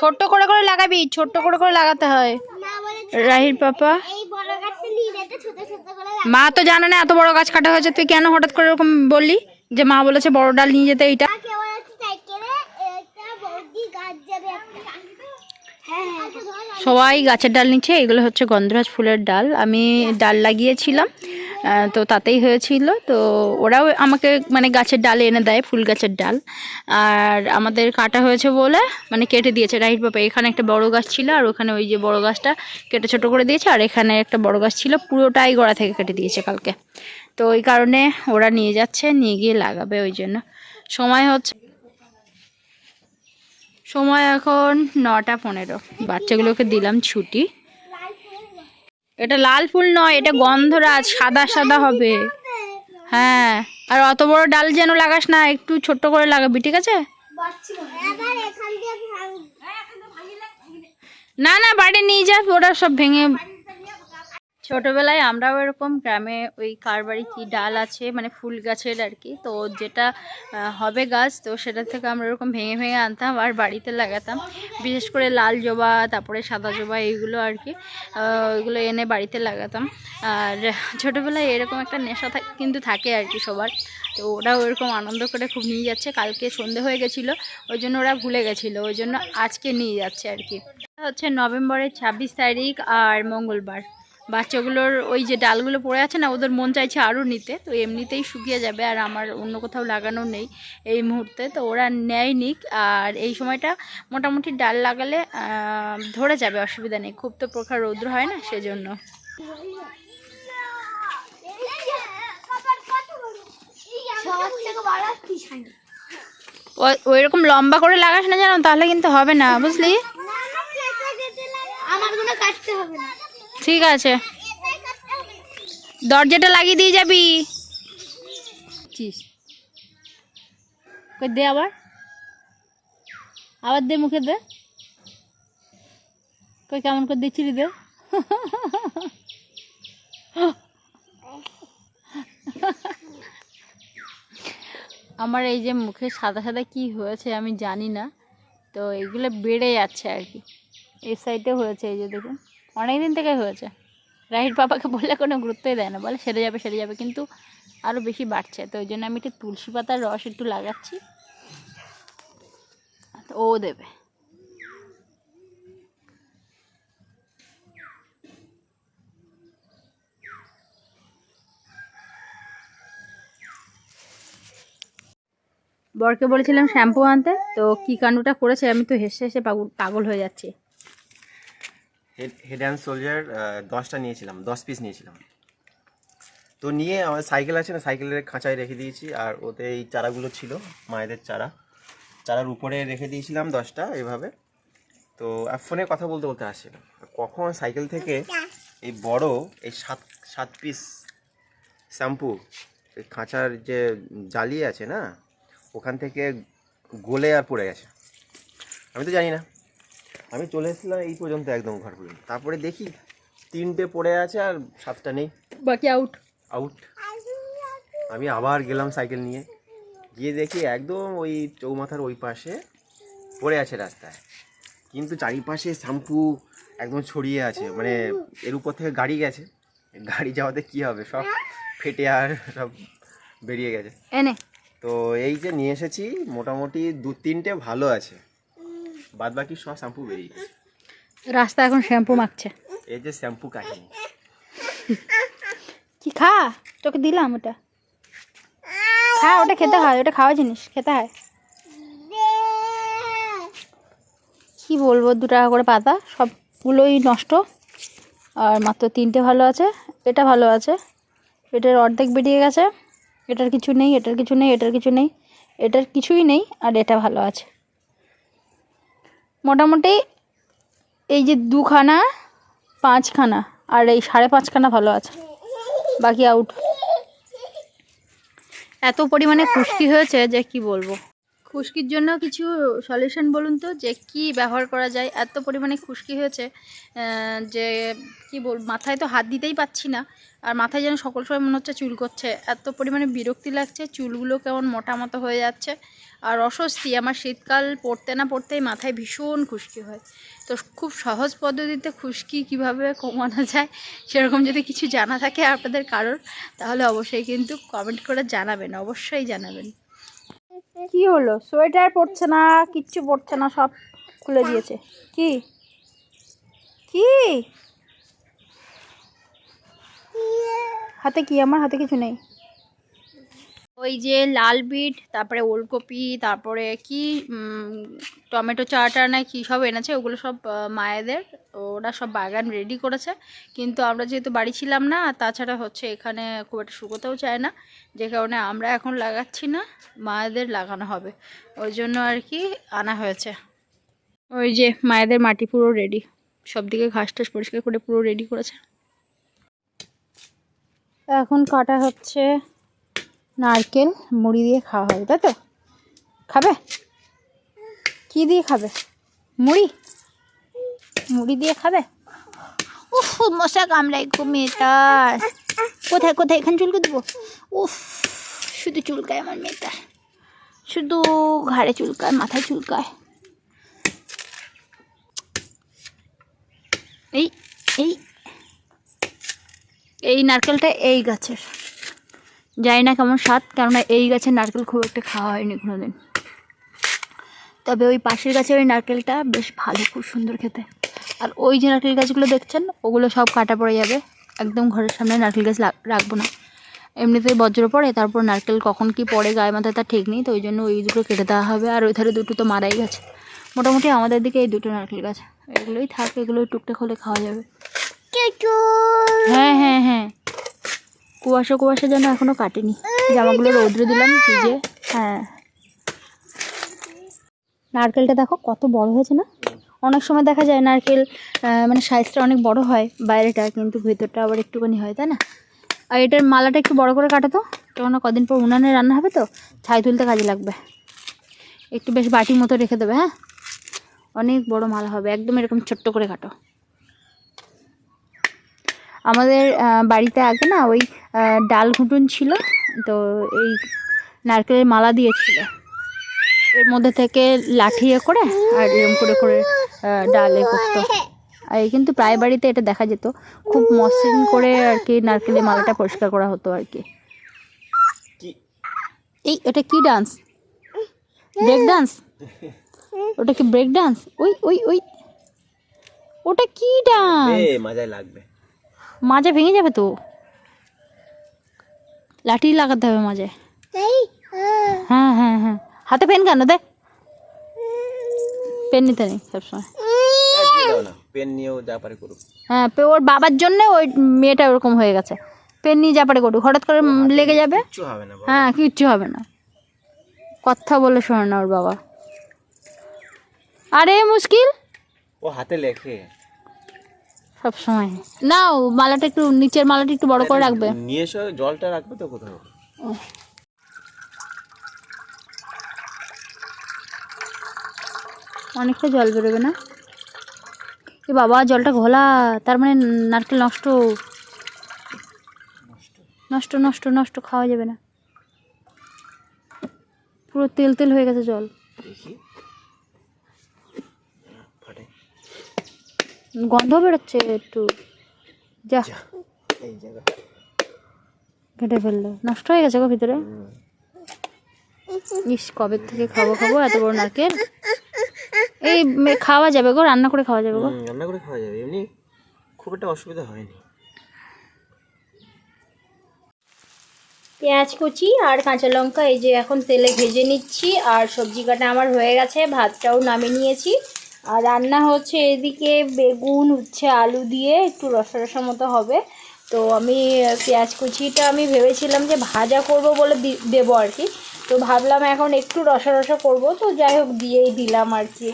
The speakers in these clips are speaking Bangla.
ছোট্ট করে করে লাগাবি ছোট্ট করে করে লাগাতে হয়। রাহির পাপা। মা তো জানে না এত বড় গাছ কাটা হয়েছে তুই কেন হঠাৎ করে এরকম বললি? যে মা বলেছে বড় ডাল নিয়ে যেতে এইটা। হ্যাঁ হ্যাঁ। সবাই গাছের ডাল নিচ্ছে এগুলো হচ্ছে গন্ধরাজ ফুলের ডাল। আমি ডাল লাগিয়েছিলাম। তো তাতেই হয়েছিল। তো ওরাও আমাকে মানে গাছের ডাল এনে দেয়, ফুল গাছের ডাল। আর আমাদের কাটা হয়েছে বলে মানে কেটে দিয়েছে। রাইট বাবা, এখানে একটা বড় গাছ ছিল আর ওখানে ওই যে বড় গাছটা কেটে ছোট করে দিয়েছে। আর এখানে একটা বড় গাছ ছিল, পুরোটাই গোড়া থেকে কেটে দিয়েছে কালকে। তো ওই কারণে ওরা নিয়ে যাচ্ছে, নিয়ে গিয়ে লাগাবে ওই জন্য। সময় হচ্ছে সময় এখন নটা পনেরো। বাচ্চাগুলোকে দিলাম ছুটি। এটা লাল ফুল নয়, এটা গন্ধরাজ, সাদা সাদা হবে। হ্যাঁ আর অত বড় ডাল যেন লাগাস না, একটু ছোট্ট করে লাগাবি, ঠিক আছে? না না, বাড়ি নিয়ে যা ওটা সব ভেঙে ছোটবেলায় আমরাও এরকম গ্রামে ওই কার বাড়ি কি ডাল আছে মানে ফুল গাছের আর কি, তো যেটা হবে গাছ, তো সেটা থেকে আমরা এরকম ভেঙে ভেঙে আনতাম আর বাড়িতে লাগাতাম। বিশেষ করে লাল জবা, তারপরে সাদা জবা এইগুলো আর কি ওইগুলো এনে বাড়িতে লাগাতাম। আর ছোটোবেলায় এরকম একটা নেশা থাক- কিন্তু থাকে আর কি সবার, তো ওরাও ওরকম আনন্দ করে খুব নিয়ে যাচ্ছে। কালকে সন্ধে হয়ে গেছিল, ওই জন্য ওরা ভুলে গেছিল, ওই জন্য আজকে নিয়ে যাচ্ছে আর কি। হচ্ছে নভেম্বরের ছাব্বিশ তারিখ আর মঙ্গলবার। বাচ্চাগুলোর ওই যে ডালগুলো পড়ে আছে না, ওদের মন চাইছে আরও নিতে, তো এমনিতেই শুকিয়ে যাবে আর আমার অন্য কোথাও লাগানো নেই এই মুহূর্তে, তো ওরা নেয় নিক। আর এই সময়টা মোটামুটি ডাল লাগালে ধরে যাবে, অসুবিধা নেই। খুব তো প্রখর রৌদ্র হয় না সেজন্য। ওই ওইরকম লম্বা করে লাগাস না জানো তাহলে কিন্তু হবে না, বুঝলি? আমার কোনো কাটতে হবে না। ঠিক আছে। দরজাটা লাগিয়ে দিয়ে যাবি। দে আবার। আবার দে মুখে দে। কই কেমন করে দিচ্ছিলি দে। আমার এই যে মুখে সাদা সাদা কি হয়েছে আমি জানি না, তো এগুলো বেড়ে যাচ্ছে আর কি। এই সাইডে হয়েছে, এই যে দেখুন। অনেক দিন থেকে হয়েছে। রাহির বাবাকে বললে কোনো গুরুত্বই দেয় না, বলে সেরে যাবে সেরে যাবে, কিন্তু আরও বেশি বাড়ছে। তো ওই জন্য আমি একটু তুলসী পাতার রস একটু লাগাচ্ছি। ও দেবে। বরকে বলেছিলাম শ্যাম্পু আনতে, তো কী কাণ্ডটা করেছে আমি তো হেসে হেসে পাগল পাগল হয়ে যাচ্ছি। হেড হেড অ্যান্ড সোলজার দশটা নিয়েছিলাম, দশ পিস নিয়েছিলাম। তো নিয়ে আমার সাইকেল আছে না সাইকেলের খাঁচায় রেখে দিয়েছি, আর ওতে এই চারাগুলো ছিল, মায়েদের চারা। চারার উপরে রেখে দিয়েছিলাম দশটা এভাবে। তো ফোনে কথা বলতে বলতে আসছিল কখন সাইকেল থেকে এই বড়, এই সাত সাত পিস শ্যাম্পু এই খাঁচার যে জালি আছে না, ওখান থেকে গলে আর পড়ে গেছে। আমি তো জানি না। আমি চলে এসেছিলাম এই পর্যন্ত একদম ঘর পর্যন্ত। তারপরে দেখি তিনটে পড়ে আছে আর সাতটা নেই। বাকি আউট আউট আমি আবার গেলাম সাইকেল নিয়ে। গিয়ে দেখি একদম ওই চৌমাথার ওই পাশে পড়ে আছে রাস্তায়। কিন্তু চারিপাশে শ্যাম্পু একদম ছড়িয়ে আছে। মানে এর উপর থেকে গাড়ি গেছে। গাড়ি যাওয়াতে কি হবে? সব ফেটে আর সব বেরিয়ে গেছে। এনে। তো এই যে নিয়ে এসেছি মোটামুটি দু তিনটে ভালো আছে। বাদ বাকি সব শ্যাম্পু বেরিয়ে গেছে। রাস্তা এখন শ্যাম্পু মাখছে। এই যে শ্যাম্পু কাহিনী। কি খা? তোকে দিলাম ওটা। খা ওটা খেতে হয় ওটা খাওয়া জিনিস খেতে হয়। কি বলব দু টাকা করে পাতা সবগুলোই নষ্ট। আর মাত্র তিনটে ভালো আছে এটা ভালো আছে। এটার অর্ধেক বেরিয়ে গেছে এটার কিছু নেই এটার কিছু নেই এটার কিছু নেই এটার কিছুই নেই আর এটা ভালো আছে। মোটামুটি এই যে দুখানা, পাঁচখানা, আর এই সাড়ে পাঁচখানা ভালো আছে। বাকি আউট এত পরিমাণে খুশকি হয়েছে যে কি বলব? খুশকির জন্য কিছু সলিউশন বলুন তো, যে কি ব্যবহার করা যায়? এত পরিমাণে খুশকি হয়েছে যে কি বল, মাথায় তো হাত দিতেই পাচ্ছি না, আর মাথায় যেন সকল সময় মনে হচ্ছে চুল করছে। এত পরিমাণে বিরক্তি লাগছে, চুলগুলো কেমন মোটা মতো হয়ে যাচ্ছে। আর অস্বস্তি, আমার শীতকাল পড়তে না পড়তেই মাথায় ভীষণ খুশকি হয়। তো খুব সহজ পদ্ধতিতে খুশকি কীভাবে কমানো যায়, সেরকম যদি কিছু জানা থাকে আপনাদের কারোর, তাহলে অবশ্যই কিন্তু কমেন্ট করে জানাবেন, অবশ্যই জানাবেন। কি হলো? সোয়েটার পরছে না, কিচ্ছু পরছে না, সব খুলে দিয়েছে। কি? কি? হাতে কি? আমার হাতে কিছু নেই। ওই যে লাল বিট, তারপরে ওলকপি, তারপরে কি টমেটো চাটা না কি সব এনেছে, ওগুলো সব মায়েদের। ওরা সব বাগান রেডি করেছে। কিন্তু আমরা যেহেতু বাড়ি ছিলাম না, তাছাড়া হচ্ছে এখানে খুব একটা শুকোতেও চায় না। যে কারণে আমরা এখন লাগাচ্ছি না, মায়েদের লাগানো হবে। ওই জন্য আর কি আনা হয়েছে। ওই যে মায়েদের মাটি পুরো রেডি সব দিকে ঘাস টাস পরিষ্কার করে পুরো রেডি করেছে। এখন কাটা হচ্ছে নারকেল মুড়ি দিয়ে খাওয়া হবে, তাই তো? খাবে? কি দিয়ে খাবে? মুড়ি? মুড়ি দিয়ে খাবে? উফ, মশা কামড়াই তার। কোথায় কোথায়? এখানে চুলকে দেবো? উফ, শুধু চুলকায় আমার মেয়েটার শুধু ঘাড়ে চুলকায়, মাথায় চুলকায়। এই এই এই নারকেলটা এই গাছের। জানি না কেমন স্বাদ কেননা এই গাছের নারকেল খুব একটা খাওয়া হয়নি কোনোদিন। তবে ওই পাশের গাছের ওই নারকেলটা বেশ ভালো খুব সুন্দর খেতে। আর ওই যে নারকেল গাছগুলো দেখছেন ওগুলো সব কাটা পড়ে যাবে। একদম ঘরের সামনে নারকেল গাছ রাখব না। এমনিতেই বজ্র পড়ে তারপর নারকেল কখন কি পড়ে গায়ে মাথায় তার ঠিক নেই তো ওই জন্য ওই দুটো কেটে দেওয়া হবে। আর ওই ধারে দুটো তো মারাই গেছে। মোটামুটি আমাদের দিকে এই দুটো নারকেল গাছ। এগুলোই থাকে এগুলোই টুকটাক হলে খাওয়া যাবে। হ্যাঁ হ্যাঁ হ্যাঁ। কুয়াশা কুয়াশা যেন এখনও কাটেনি। জামাগুলো রৌদ্রে দিলাম, ভিজে। হ্যাঁ। নারকেলটা দেখো কত বড় হয়েছে না? অনেক সময় দেখা যায় নারকেল মানে সাইজটা অনেক বড় হয় বাইরেটা, কিন্তু ভেতরটা আবার একটুখানি হয়, তাই না? আর এটার মালাটা একটু বড় করে কাটো তো কেননা কদিন পর উনানে রান্না হবে তো, ছাই তুলতে কাজে লাগবে। একটু বেশ বাটি মতো রেখে দেবে হ্যাঁ? অনেক বড় মালা হবে, একদম এরকম ছোট্ট করে কাটো। আমাদের বাড়িতে আগে না ওই ডাল ঘুটুন ছিল তো এই নারকেলের মালা দিয়েছিল। এর মধ্যে থেকে লাঠি এ করে আর এরম করে করে ডাল এ করতো। আর এই কিন্তু প্রায় বাড়িতে এটা দেখা যেত। খুব মসৃণ করে আর কি নারকেলের মালাটা পরিষ্কার করা হতো আর কি। এই এটা কি ডান্স? Break dance? ওটা কি ব্রেক ডান্স? ওই ওই ওই। ওটা কি ডান্স? এ মজাই লাগবে। মাজা ভেঙে যাবে তো। লাঠি লাগাতে হবে মাঝে। হ্যাঁ। হ্যাঁ হ্যাঁ হাতে পেন কেন? দে। পেন নিতে নেই সবসময়। এ, দিয়ে দাও না পেন নিয়েও যা পারে করুক। হ্যাঁ ওর বাবার জন্য ওই মেয়েটা ওরকম হয়ে গেছে। পেন নিয়ে যা পারে করুক। হঠাৎ করে লেগে যাবে। হ্যাঁ কিচ্ছু হবে না। কথা বলে শোনে না ওর বাবা। আরে মুশকিল। ও হাতে লেখে। সব সময় নাও মালাটা একটু নিচের মালাটা একটু বড় করে রাখবে। নিয়ে এসো জলটা রাখবে তো কোথাও। অনেকটা জল বেরোবে না? এ বাবা জলটা ঘোলা তার মানে নারকেল নষ্ট। নষ্ট নষ্ট নষ্ট খাওয়া যাবে না। পুরো তেল তেল হয়ে গেছে জল। দেখি। গন্ধ বেরোচ্ছে একটু। যা। এই জায়গা। ঘেটে ফেলল। নষ্ট হয়ে গেছে গো ভিতরে। ইস কবে থেকে খাব খাব এত বড় নারকেল? এই খাওয়া যাবে গো রান্না করে খাওয়া যাবে গো। রান্না করে খাওয়া যাবে। এমনি খুব একটা অসুবিধা হয়নি। পেঁয়াজ কুচি আর কাঁচা লঙ্কা এই যে এখন তেলে ভেজে নিচ্ছি। আর সবজি কাটা আমার হয়ে গেছে ভাতটাও নামিয়ে নিয়েছি। আর রান্না হচ্ছে এদিকে বেগুন, উচ্ছে, আলু দিয়ে একটু রসা রসা মতো হবে। তো আমি, পেঁয়াজ কুচিটা আমি ভেবেছিলাম যে ভাজা করব বলে দেবো আর কি। তো ভাবলাম এখন একটু রসা রসা করব, তো যাই হোক দিয়েই দিলাম আর কি।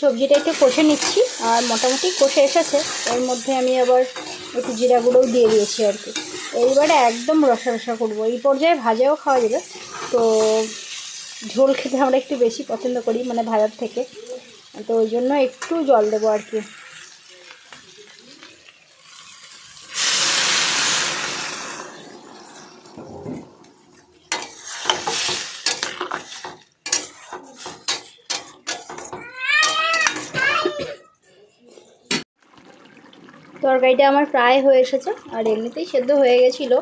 সবজিটা একটু কষে নিচ্ছি, আর মোটামুটি কষে এসেছে। এর মধ্যে আমি আবার একটু জিরা গুঁড়োও দিয়ে দিয়েছি আর কি। এইবারে একদম রসা রসা করব। এই পর্যায়ে ভাজাও খাওয়া যাবে। তো ঝোল খেতে আমরা একটু বেশি পছন্দ করি মানে ভাজার থেকে। তো ওই জন্য একটু জল দেবো আর কি। তরকারিটা আমার প্রায় হয়ে এসেছে, আর এমনিতেই সেদ্ধ হয়ে গেছিল।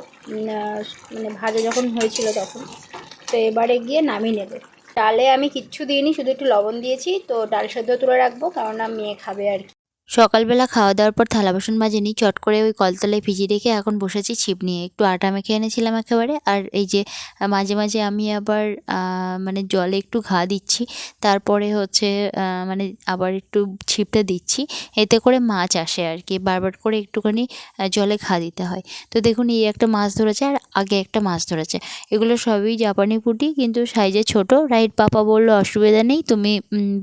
মানে ভাজা যখন হয়েছিল তখন। তো এবারে গিয়ে নামিয়ে নেবে। ডালে আমি কিচ্ছু দিইনি, শুধু একটু লবণ দিয়েছি, তো ডাল সেদ্ধ তুলে রাখব কারণ মেয়ে খাবে আর কি। সকালবেলা খাওয়া দাওয়ার পর থালা বাসন মাজেনি, চট করে ওই কলতলায় ভিজিয়ে রেখে এখন বসেছি ছিপ নিয়ে। একটু আটা মেখে এনেছিলাম একেবারে। আর এই যে মাঝে মাঝে আমি আবার মানে জলে একটু ঘা দিচ্ছি। তারপরে হচ্ছে মানে আবার একটু ছিপটা দিচ্ছি। এতে করে মাছ আসে আর কি। বারবার করে একটুখানি জলে ঘা দিতে হয়। তো দেখুন, এই একটা মাছ ধরেছে আর আগে একটা মাছ ধরেছে। এগুলো সবই জাপানি পুঁটি, কিন্তু সাইজে ছোট। রাইট, পাপা বলল, অসুবিধা নেই। তুমি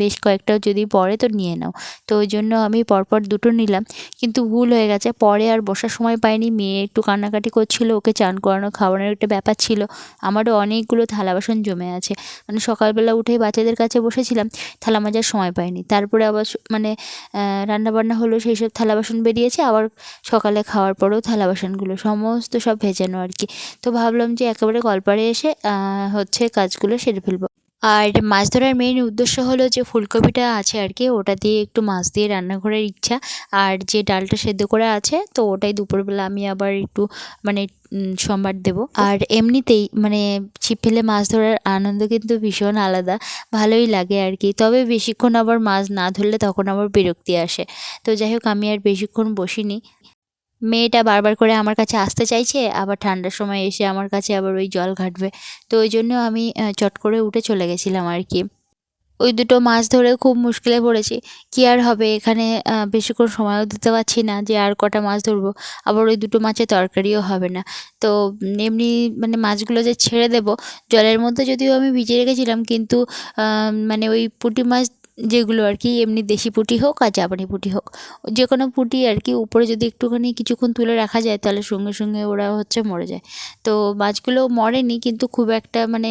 বেশ কয়েকটা যদি পড়ে তো নিয়ে নাও। তো ওই জন্য আমি পরপর দুটো নিলাম, কিন্তু ভুল হয়ে গেছে। পরে আর বসার সময় পাইনি। মেয়ে একটু কান্নাকাটি করছিল, ওকে চান করানো, খাওয়ানোর একটা ব্যাপার ছিল। আমারও অনেকগুলো থালা বাসন জমে আছে। মানে সকালবেলা উঠেই বাচ্চাদের কাছে বসেছিলাম, থালা মাজার সময় পাইনি। তারপরে আবার মানে রান্না বান্না হলো, সেই সব থালা বাসন বেরিয়েছে। আবার সকালে খাওয়ার পরেও থালা বাসনগুলো, সমস্ত সব ভেজানো আর কি। তো ভাবলাম যে একেবারে কলপারে এসে হচ্ছে কাজগুলো সেরে ফেলব। আর মাছ ধরার মেইন উদ্দেশ্য হলো যে ফুলকপিটা আছে আর কি, ওটা দিয়ে একটু মাছ দিয়ে রান্না করার ইচ্ছা। আর যে ডালটা সেদ্ধ করা আছে, তো ওটাই দুপুরবেলা আমি আবার একটু মানে সম্বার দেব। আর এমনিতেই মানে ছিপ ফেলে মাছ ধরার আনন্দ কিন্তু ভীষণ আলাদা, ভালোই লাগে আর কি। তবে বেশিক্ষণ আবার মাছ না ধরলে তখন আবার বিরক্তি আসে। তো যাই হোক, আমি আর বেশিক্ষণ বসিনি। মেয়েটা বারবার করে আমার কাছে আসতে চাইছে, আবার ঠান্ডার সময় এসে আমার কাছে আবার ওই জল ঘাটবে। তো ওই জন্য আমি চট করে উঠে চলে গেছিলাম আর কি। ওই দুটো মাছ ধরে খুব মুশকিলে পড়েছি। কী আর হবে, এখানে বেশিক্ষণ সময়ও দিতে পারছি না যে আর কটা মাছ ধরবো। আবার ওই দুটো মাছের তরকারিও হবে না। তো এমনি মানে মাছগুলো যে ছেড়ে দেব, জলের মধ্যে যদিও আমি ভিজিয়ে রেখেছিলাম, কিন্তু মানে ওই পুঁটি মাছ যেগুলো আর কি এমনি দেশি পুঁটি হোক আর জাপানি পুঁটি হোক যে কোনো পুঁটি আর কি উপরে যদি একটুখানি কিছুক্ষণ তুলে রাখা যায় তাহলে সঙ্গে সঙ্গে ওরা হচ্ছে মরে যায়। তো মাছগুলো মরেনি কিন্তু খুব একটা মানে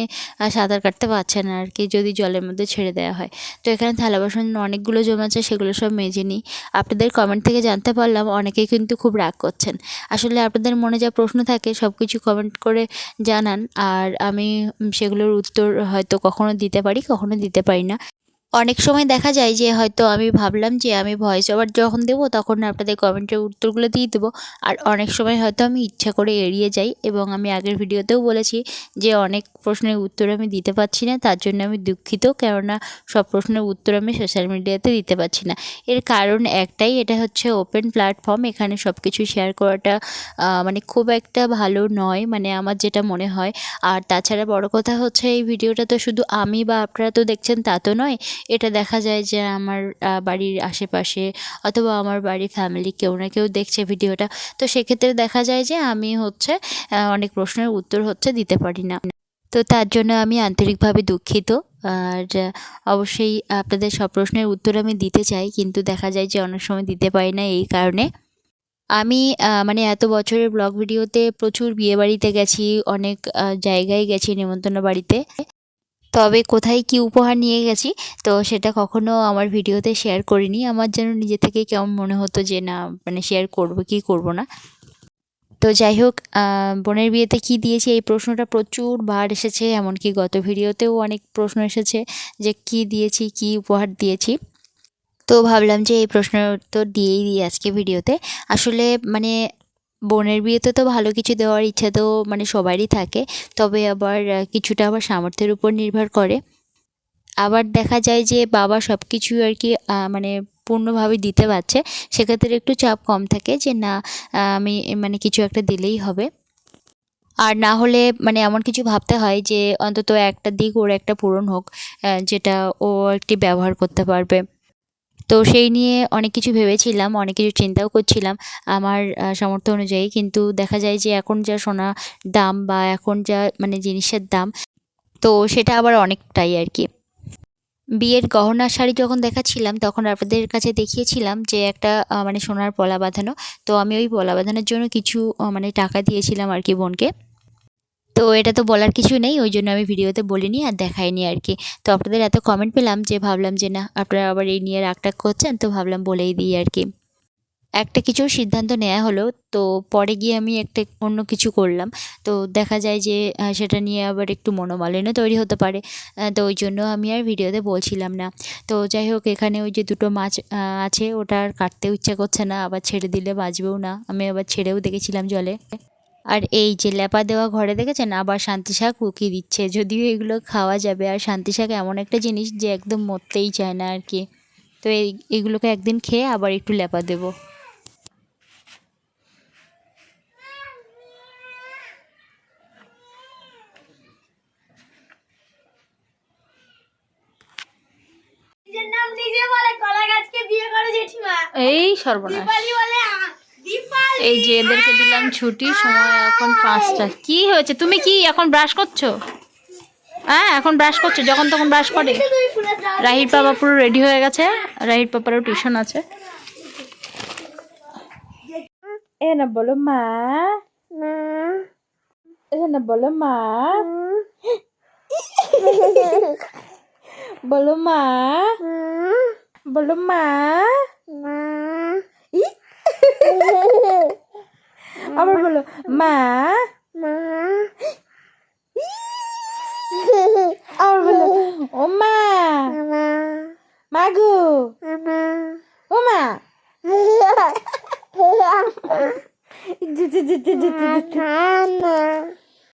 সাঁতার কাটতে পারছে না আর কি যদি জলের মধ্যে ছেড়ে দেওয়া হয়। তো এখানে থালা বাসন অনেকগুলো জমেছে সেগুলো সব মেজে নিই। আপনাদের কমেন্ট থেকে জানতে পারলাম অনেকেই কিন্তু খুব রাগ করছেন। আসলে আপনাদের মনে যা প্রশ্ন থাকে সব কিছু কমেন্ট করে জানান, আর আমি সেগুলোর উত্তর হয়তো কখনো দিতে পারি, কখনো দিতে পারি না। অনেক সময় দেখা যায় যে হয়তো আমি ভাবলাম যে আমি ভয়েস ওভার যখন দেবো তখন আপনাদের কমেন্টের উত্তরগুলো দিয়ে দেবো। আর অনেক সময় হয়তো আমি ইচ্ছা করে এড়িয়ে যাই এবং আমি আগের ভিডিওতেও বলেছি যে অনেক প্রশ্নের উত্তর আমি দিতে পারছি না, তার জন্য আমি দুঃখিত। কেননা সব প্রশ্নের উত্তর আমি সোশ্যাল মিডিয়াতে দিতে পারছি না। এর কারণ একটাই, এটা হচ্ছে ওপেন প্ল্যাটফর্ম এখানে সব কিছু শেয়ার করাটা মানে খুব একটা ভালো নয় মানে আমার যেটা মনে হয়। আর তাছাড়া বড় কথা হচ্ছে, এই ভিডিওটা তো শুধু আমি বা আপনারা তো দেখছেন তা তো নয়। এটা দেখা যায় যে আমার বাড়ির আশেপাশে অথবা আমার বাড়ির ফ্যামিলি কেউ না কেউ দেখছে ভিডিওটা। তো সেক্ষেত্রে দেখা যায় যে আমি হচ্ছে অনেক প্রশ্নের উত্তর হচ্ছে দিতে পারি না। তো তার জন্য আমি আন্তরিকভাবে দুঃখিত। আর অবশ্যই আপনাদের সব প্রশ্নের উত্তর আমি দিতে চাই, কিন্তু দেখা যায় যে অনেক সময় দিতে পারি না এই কারণে। আমি মানে এত বছরের ব্লগ ভিডিওতে প্রচুর বিয়েবাড়িতে গেছি, অনেক জায়গায় গেছি নেমন্তন্ন বাড়িতে। তবে কোথায় কি উপহার নিয়ে গেছি, তো সেটা কখনো আমার ভিডিওতে শেয়ার করিনি। আমার যেন নিজে থেকে কেমন মনে হতো যে, না মানে শেয়ার করব কি করব না। তো যাই হোক বোনের বিয়েতে কি দিয়েছি এই প্রশ্নটা প্রচুর বার এসেছে, এমনকি গত ভিডিওতেও অনেক প্রশ্ন এসেছে যে, কি দিয়েছি, কি উপহার দিয়েছি। তো ভাবলাম যে, এই প্রশ্নের উত্তর দিয়েই দিই আজকে ভিডিওতে। আসলে মানে বোনের বিয়েতে তো ভালো কিছু দেওয়ার ইচ্ছা তো মানে সবারই থাকে। তবে আবার কিছুটা আবার সামর্থ্যের উপর নির্ভর করে। আবার দেখা যায় যে বাবা সব কিছু আর কি মানে পূর্ণভাবে দিতে পারছে, সেক্ষেত্রে একটু চাপ কম থাকে যে না আমি মানে কিছু একটা দিলেই হবে। আর না হলে মানে এমন কিছু ভাবতে হয় যে অন্তত একটা দিক ওর একটা পূরণ হোক যেটা ও একটি ব্যবহার করতে পারবে। তো সেই নিয়ে অনেক কিছু ভেবেছিলাম, অনেক কিছু চিন্তাও করছিলাম আমার সামর্থ্য অনুযায়ী। কিন্তু দেখা যায় যে এখন যা সোনা দাম বা এখন যা মানে জিনিসের দাম, তো সেটা আবার অনেকটাই আর কি। বিয়ের গহনার শাড়ি যখন দেখাচ্ছিলাম, তখন আপনাদের কাছে দেখিয়েছিলাম যে একটা মানে সোনার পলা বাঁধানো। তো আমি ওই পলা বাঁধানোর জন্য কিছু মানে টাকা দিয়েছিলাম আর কি বোনকে। তো এটা তো বলার কিছু নেই, ওই জন্য আমি ভিডিওতে বলিনি আর দেখাইনি আর কি। তো আপনাদের এত কমেন্ট পেলাম যে ভাবলাম যে না, আপনারা আবার এই নিয়ে রাগটাগ করছেন, তো ভাবলাম বলেই দিই আর কি। একটা কিছু সিদ্ধান্ত নেওয়া হলো, তো পরে গিয়ে আমি একটা অন্য কিছু করলাম। তো দেখা যায় যে সেটা নিয়ে আবার একটু মনোমালিন্য তৈরি হতে পারে তো ওই জন্য আমি আর ভিডিওতে বলছিলাম না। তো যাই হোক, এখানে ওই যে দুটো মাছ আছে, ওটা আর কাটতেও ইচ্ছা করছে না, আবার ছেড়ে দিলে বাঁচবেও না। আমি আবার ছেড়েও দেখেছিলাম জলে। আর এই যে ল্যাপা দেওয়া ঘরে দেখেছেন? আবার শান্তি শাক উকিয়ে দিচ্ছে। যদিও এগুলো খাওয়া যাবে। আর শান্তি শাক এমন একটা জিনিস যে একদম মরতেই চায় না আর কি। তো এই এগুলোকে একদিন খেয়ে আবার একটু ল্যাপা দেবো। এই সর্বনাশ। এই যে এদেরকে দিলাম ছুটি, সময় এখন পাঁচটা। কি হয়েছে? তুমি কি এখন ব্রাশ করছ? হ্যাঁ এখন ব্রাশ করছ? যখন তখন ব্রাশ করে। রাহির পাপা পুরো রেডি হয়ে গেছে। রাহির পাপারও টিউশন আছে। না বলো মা। বলো মা। বলো মা। বলো মা। আবার বলো মা? আবার বলো ও মা? মাগু ও মা? জু, জু, জু, জু, জু, জু, জু।